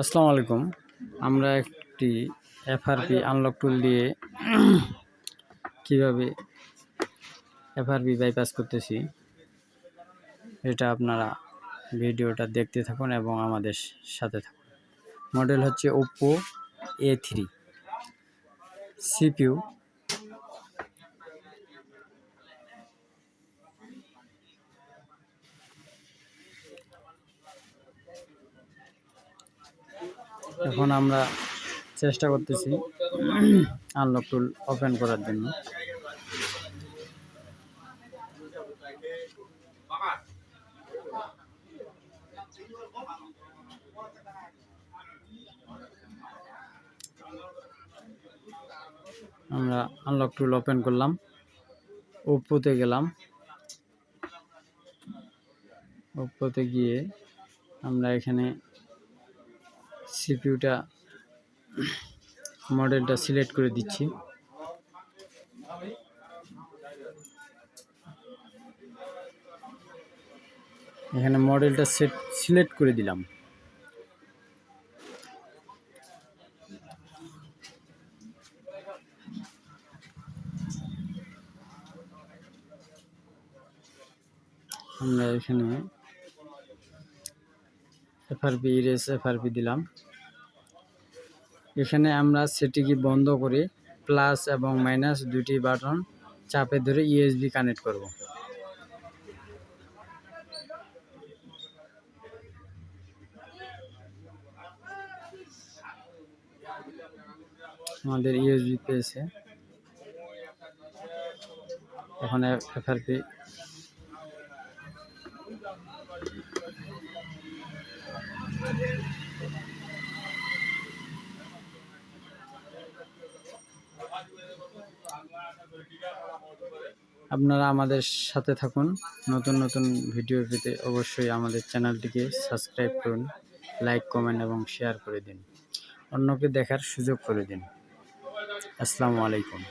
আসসালামু আলাইকুম। আমরা একটি এফআরপি আনলক টুল দিয়ে কীভাবে এফআরপি বাইপাস করতেছি, এটা আপনারা ভিডিওটা দেখতে থাকুন এবং আমাদের সাথে থাকুন। মডেল হচ্ছে ওপ্পো এ থ্রি সিপিউ এখন আমরা চেষ্টা করতেছি আনলক টুল ওপেন করার জন্য। আমরা আনলক টুল ওপেন করলাম। ওপ্পোতে গেলাম। ওপ্পোতে গিয়ে আমরা এখানে সিপিউটা মডেলটা সিলেক্ট করে দিচ্ছি। এখানে মডেলটা সেট সিলেক্ট করে দিলাম। আমরা এখানে এফআরপি ইরেস এফআরপি দিলাম। এখানে আমরা সেটিকে বন্ধ করে প্লাস এবং মাইনাস দুটি বাটন চাপে ধরে ইউএসবি কানেক্ট করব। আমাদের ইউএসবি পেয়েছে। এখন এফআরপি আপনারা আমাদের সাথে থাকুন। নতুন নতুন ভিডিও পেতে অবশ্যই আমাদের চ্যানেলটিকে সাবস্ক্রাইব করুন, লাইক, কমেন্ট এবং শেয়ার করে দিন। অন্যকে দেখার সুযোগ করে দিন। আসসালামু আলাইকুম।